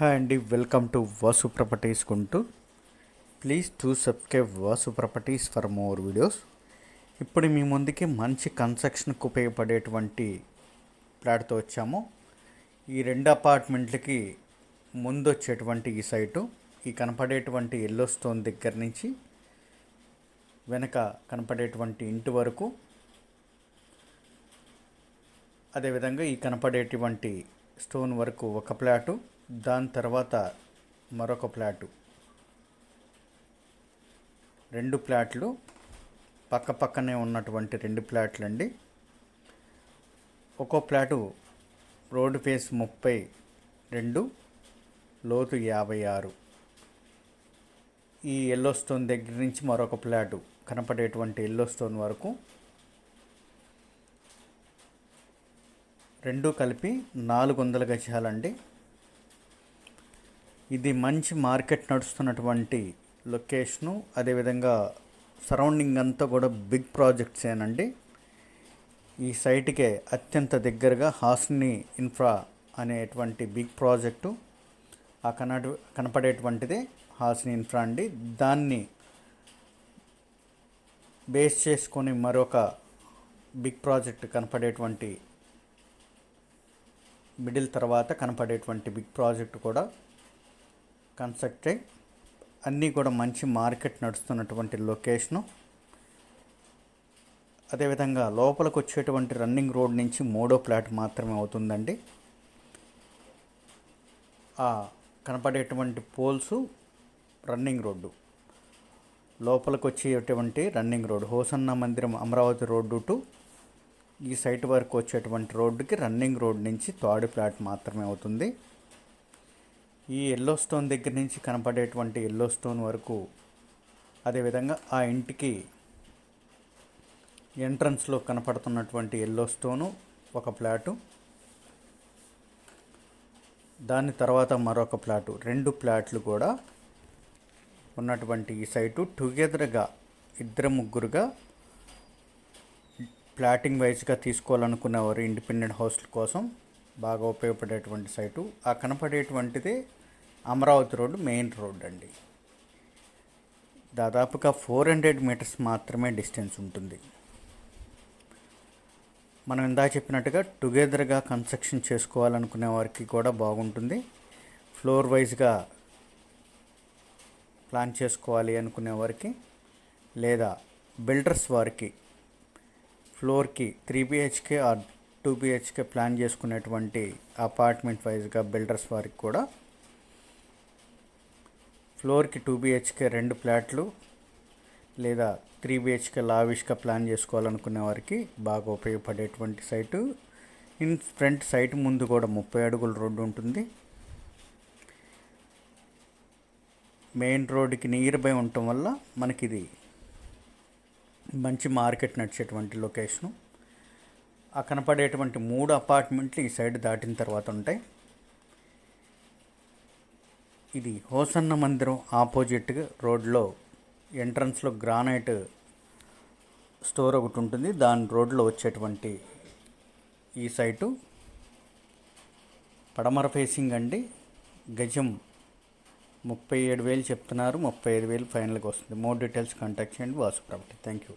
Hi అండి welcome to Vasu properties Guntur please to subscribe Vasu properties for more videos. ఇప్పుడు మీ ముందుకి మంచి కన్స్ట్రక్షన్కి ఉపయోగపడేటువంటి ప్లాట్తో వచ్చాము. ఈ రెండు అపార్ట్మెంట్లకి ముందు వచ్చేటువంటి ఈ సైటు. ఈ కనపడేటువంటి ఎల్లో స్టోన్ దగ్గర నుంచి వెనక కనపడేటువంటి ఇంటి వరకు. అదేవిధంగా ఈ కనపడేటువంటి స్టోన్ వరకు ఒక ప్లాటు. దాని తర్వాత మరొక ప్లాటు. రెండు ప్లాట్లు పక్క పక్కనే ఉన్నటువంటి రెండు ప్లాట్లు అండి ఒక్కో ప్లాటు రోడ్డు ఫేస్ ముప్పై రెండు లోతు యాభై ఆరు. ఈ ఎల్లో స్టోన్ దగ్గర నుంచి మరొక ప్లాటు కనపడేటువంటి ఎల్లో స్టోన్ వరకు రెండు కలిపి నాలుగు వందల గజాలండి. ఇది మంచి మార్కెట్ నడుస్తున్నటువంటి లొకేషను. అదేవిధంగా సరౌండింగ్ అంతా కూడా బిగ్ ప్రాజెక్ట్స్ ఏనండి. ఈ సైట్కే అత్యంత దగ్గరగా హాస్ని ఇన్ఫ్రా అనేటువంటి బిగ్ ప్రాజెక్టు. ఆ కనడు కనపడేటువంటిదే హాస్ని ఇన్ఫ్రా అండి. దాన్ని బేస్ చేసుకొని మరొక బిగ్ ప్రాజెక్ట్ కనపడేటువంటి మిడిల్ తర్వాత కనపడేటువంటి బిగ్ ప్రాజెక్ట్ కూడా కన్స్ట్రక్ట్. అయ్యి అన్నీ కూడా మంచి మార్కెట్ నడుస్తున్నటువంటి లొకేషను. అదేవిధంగా లోపలికి వచ్చేటువంటి రన్నింగ్ రోడ్ నుంచి మూడో ప్లాట్ మాత్రమే అవుతుందండి. ఆ కనపడేటువంటి పోల్స్ రన్నింగ్ రోడ్డు. లోపలికి వచ్చేటువంటి రన్నింగ్ రోడ్ హోసన్న మందిరం అమరావతి రోడ్డు టు ఈ సైట్ వరకు వచ్చేటువంటి రోడ్డుకి రన్నింగ్ రోడ్ నుంచి థర్డ్ ప్లాట్ మాత్రమే అవుతుంది. ఈ ఎల్లో స్టోన్ దగ్గర నుంచి కనపడేటువంటి ఎల్లో స్టోన్ వరకు అదేవిధంగా ఆ ఇంటికి ఎంట్రన్స్లో కనపడుతున్నటువంటి ఎల్లో స్టోను ఒక ప్లాటు దాని తర్వాత మరొక ప్లాటు రెండు ప్లాట్లు కూడా ఉన్నటువంటి ఈ సైటు టుగెదర్గా ఇద్దరు ముగ్గురుగా ప్లాటింగ్ వైజ్గా తీసుకోవాలనుకునేవారు ఇండిపెండెంట్ హౌస్ల కోసం బాగా ఉపయోగపడేటువంటి సైటు ఆ కనపడేటువంటిది అమరావతి రోడ్డు మెయిన్ రోడ్ అండి. దాదాపుగా ఫోర్ హండ్రెడ్ మీటర్స్ మాత్రమే డిస్టెన్స్ ఉంటుంది. మనం ఇందా చెప్పినట్టుగా టుగెదర్గా కన్స్ట్రక్షన్ చేసుకోవాలనుకునే వారికి కూడా బాగుంటుంది. ఫ్లోర్ వైజ్గా ప్లాన్ చేసుకోవాలి అనుకునే వారికి లేదా బిల్డర్స్ వారికి ఫ్లోర్కి three BHK or two BHK plan చేసుకునేటువంటి అపార్ట్మెంట్ వైజ్గా బిల్డర్స్ వారికి కూడా ఫ్లోర్కి టూ బిహెచ్కే రెండు ఫ్లాట్లు లేదా త్రీ బిహెచ్కే లావిష్గా ప్లాన్ చేసుకోవాలనుకునే వారికి బాగా ఉపయోగపడేటువంటి సైటు. ఇన్ ఫ్రంట్ సైట్ ముందు కూడా ముప్పై అడుగుల రోడ్డు ఉంటుంది. మెయిన్ రోడ్డుకి నియర్ బై ఉండటం వల్ల మనకి ఇది మంచి మార్కెట్ నడిచేటువంటి లొకేషను. ఆ కనపడేటువంటి మూడు అపార్ట్మెంట్లు ఈ సైడ్ దాటిన తర్వాత ఉంటాయి. ఇది హోసన్న మందిరం ఆపోజిట్ రోడ్లో ఎంట్రన్స్లో గ్రానైట్ స్టోర్ ఒకటి ఉంటుంది. దాని రోడ్లో వచ్చేటువంటి ఈ సైటు. పడమర ఫేసింగ్ అండి. గజం ముప్పై ఏడు వేలు చెప్తున్నారు. ముప్పై ఐదు వేలు ఫైనల్గా వస్తుంది. మోర్ డీటెయిల్స్ కాంటాక్ట్ చేయండి. వాసు ప్రాపర్టీ. Thank you.